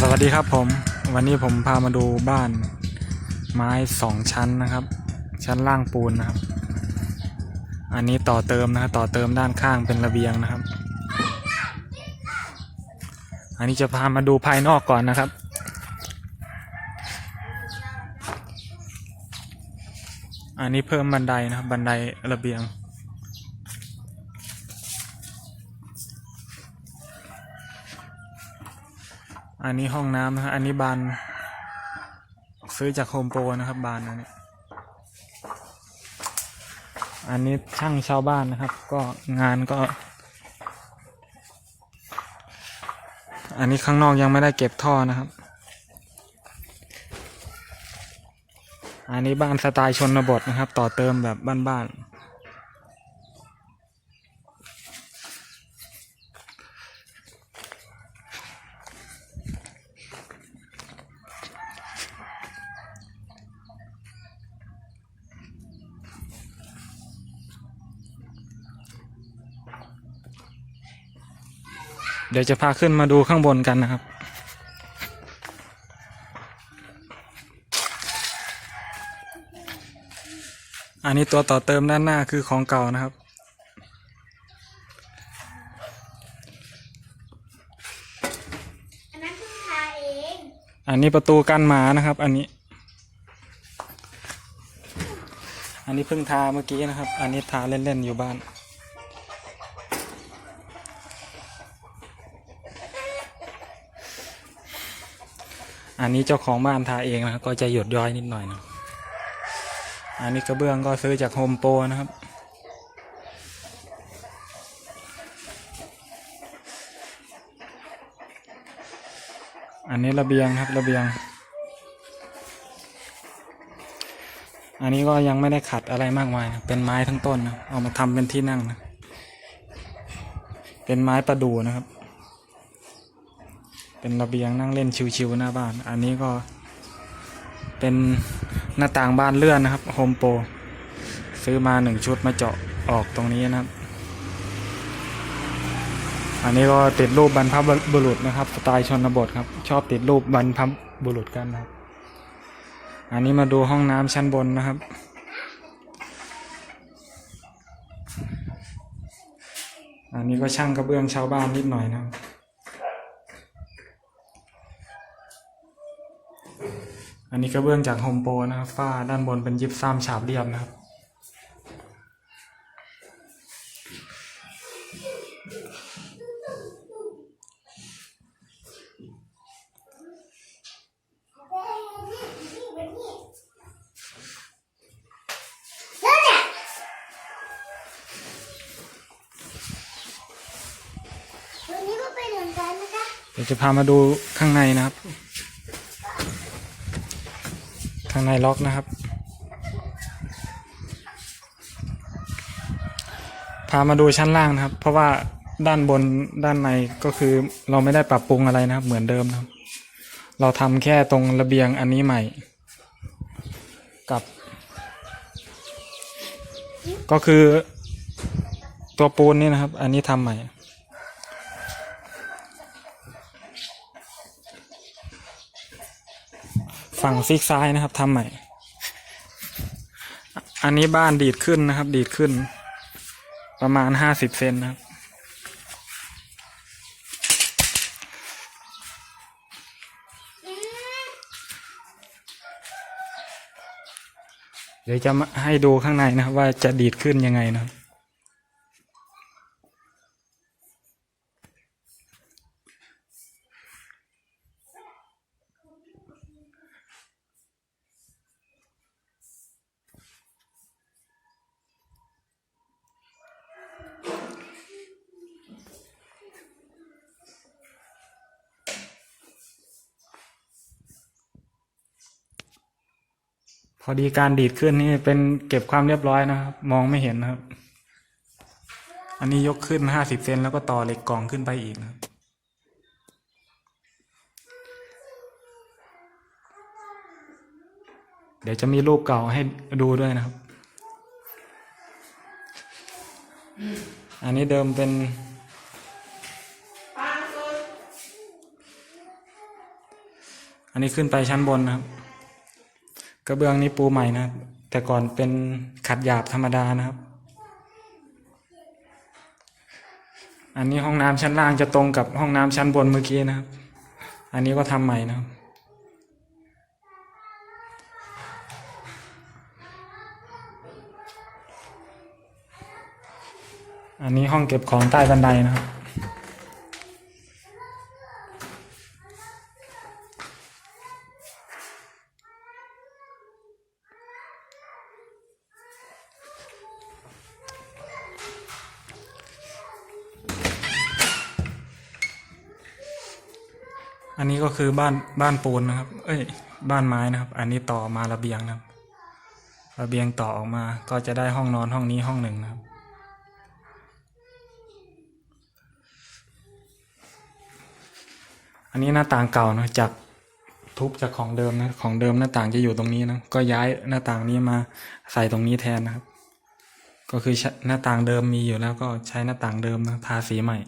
สวัสดีครับผม วันนี้ผมพามาดูบ้านไม้สองชั้นนะครับ ชั้นล่างปูนนะครับ อันนี้ต่อเติมนะครับต่อเติมด้านข้างเป็นระเบียงนะครับ อันนี้จะพามาดูภายนอกก่อนนะครับ อันนี้เพิ่มบันไดนะครับบันไดระเบียง อันนี้ห้องน้ำนะครับอันนี้บานซื้อจากโฮมโปรนะครับบานอันนี้อันนี้ช่างชาวบ้านนะครับ ก็งานก็ อันนี้ข้างนอกยังไม่ได้เก็บท่อนะครับ อันนี้บ้านสไตล์ชนบทนะครับ ต่อเติมแบบบ้านๆ ดี๋ยวจะพาขึ้นมาดูข้างบนกันนะครับ อันนี้ตัวต่อเติมด้านหน้าคือของเก่านะครับ อันนั้นเพิ่งทาเอง อันนี้ประตูกันหมานะครับ อันนี้ อันนี้เพิ่งทาเมื่อกี้นะครับ อันนี้ทาเล่นๆอยู่บ้าน อันนี้เจ้าของบ้านทาเองนะครับก็จะหยดย้อยนิดหน่อยนะอันนี้กระเบื้องก็ซื้อจากโฮมโปรนะครับ อันนี้ระเบียงครับระเบียง อันนี้ก็ยังไม่ได้ขัดอะไรมากมายนะเป็นไม้ทั้งต้นนะเอามาทำเป็นที่นั่งนะเป็นไม้ประดู่นะครับ เป็นระเบียงนั่งเล่นชิวๆหน้าบ้าน อันนี้ก็เป็นหน้าต่างบ้านเลื่อนนะครับโฮมโปรซื้อมาหนึ่งชุดมาเจาะออกตรงนี้นะครับ อันนี้ก็ติดรูปบรรพบุรุษนะครับสไตล์ชนบทครับ ชอบติดรูปบรรพบุรุษกันนะครับ อันนี้มาดูห้องน้ำชั้นบนนะครับ อันนี้ก็ช่างกระเบื้องชาวบ้านนิดหน่อยนะครับ อันนี้กระเบื้องจากโฮมโปรนะครับฝ้าด้านบนเป็นยิบซ้ำฉาบเรียบนะครับ เดี๋ยวจะพามาดูข้างในนะครับ ข้างในล็อกนะครับ พามาดูชั้นล่างนะครับ เพราะว่าด้านบนด้านในก็คือเราไม่ได้ปรับปรุงอะไรนะครับ เหมือนเดิมนะครับ เราทำแค่ตรงระเบียงอันนี้ใหม่ กับ ก็คือตัวปูนนี่นะครับ อันนี้ทำใหม่ ฝั่งซีกซ้ายนะครับทำใหม่ อันนี้บ้านดีดขึ้นนะครับ ดีดขึ้น ประมาณห้าสิบเซนนะครับ เดี๋ยวจะมาให้ดูข้างในนะครับ ว่าจะดีดขึ้นยังไงนะครับ พอดีการดีดขึ้นนี่เป็นเก็บความเรียบร้อยนะครับ มองไม่เห็นนะครับ อันนี้ยกขึ้นห้าสิบเซนแล้วก็ต่อเหล็กกล่องขึ้นไปอีกนะครับเดี๋ยวจะมีรูปเก่าให้ดูด้วยนะครับ อันนี้เดิมเป็นอันนี้ขึ้นไปชั้นบนนะครับ กระเบื้องนี้ปูใหม่นะ แต่ก่อนเป็นขัดหยาบธรรมดานะครับ อันนี้ห้องน้ำชั้นล่างจะตรงกับห้องน้ำชั้นบนเมื่อกี้นะครับ อันนี้ก็ทำใหม่นะครับอันนี้ห้องเก็บของใต้บันไดนะครับ อันนี้ก็คือบ้านบ้านปูนนะครับ เอ้ย บ้านไม้นะครับ อันนี้ต่อมาระเบียงนะครับ ระเบียงต่อออกมา ก็จะได้ห้องนอนห้องนี้ห้องหนึ่งนะครับ อันนี้หน้าต่างเก่านะจากทุบจากของเดิมนะ ของเดิมหน้าต่างจะอยู่ตรงนี้นะ ก็ย้ายหน้าต่างนี้มาใส่ตรงนี้แทนนะครับ ก็คือใช้หน้าต่างเดิมมีอยู่แล้วก็ใช้หน้าต่างเดิมนะทาสีใหม่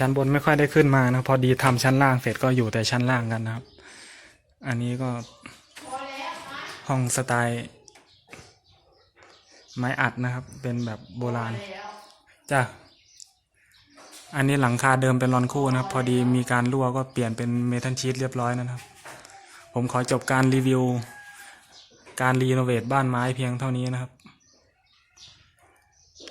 ชั้นบนไม่ค่อยได้ขึ้นมานะพอดีทำชั้นล่างเสร็จก็อยู่แต่ชั้นล่างกันนะครับ อันนี้ก็ห้องสไตล์ไม้อัดนะครับ เป็นแบบโบราณจ้ะอันนี้หลังคาเดิมเป็นรอนคู่นะครับ พอดีมีการรั่วก็เปลี่ยนเป็นเมทัลชีตเรียบร้อยนะครับ ผมขอจบการรีวิว การรีโนเวทบ้านไม้เพียงเท่านี้นะครับ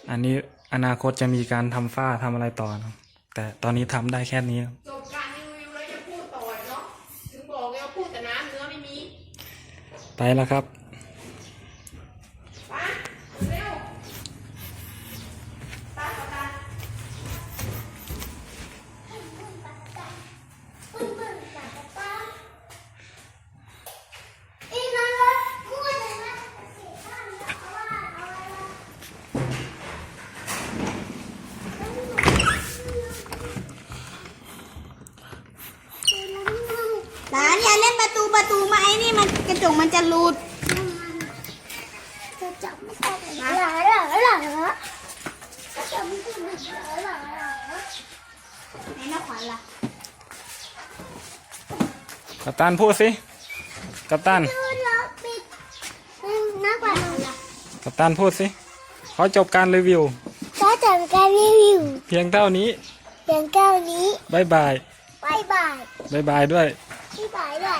อันนี้อนาคตจะมีการทำฝ้าทำอะไรต่อนะครับ แต่ตอนนี้ทำได้แค่นี้ครับจบการรีวิวแล้วจะพูดต่ออีกเนาะถึงบอกไงว่าพูดแต่น้ำเนื้อไม่มี ไปแล้วครับ ไปเร็วตาต่อตา ปึ้งปึ้งตาตาตาอีนั่นเลยพูดเลยนะเสียข้างเดียวเอาว่าเอาอะไรนะ หลานอย่าเล่น ประตูประตูมาไอ้นี่มันกระจกมันจะหลุดจะจับไม่ได้หล่ะหล่ะหล่ะหล่ะจะจับไม่ได้หล่ะหล่ะหล่ะไหนน้าขวัญล่ะกัปตันพูดสิกัปตันกัปตันพูดสิขอจบการรีวิวก็จับการรีวิว เพียงเท่านี้ เพียงแก้วนี้บายบายบายบายบายบายด้วยบายบายด้วย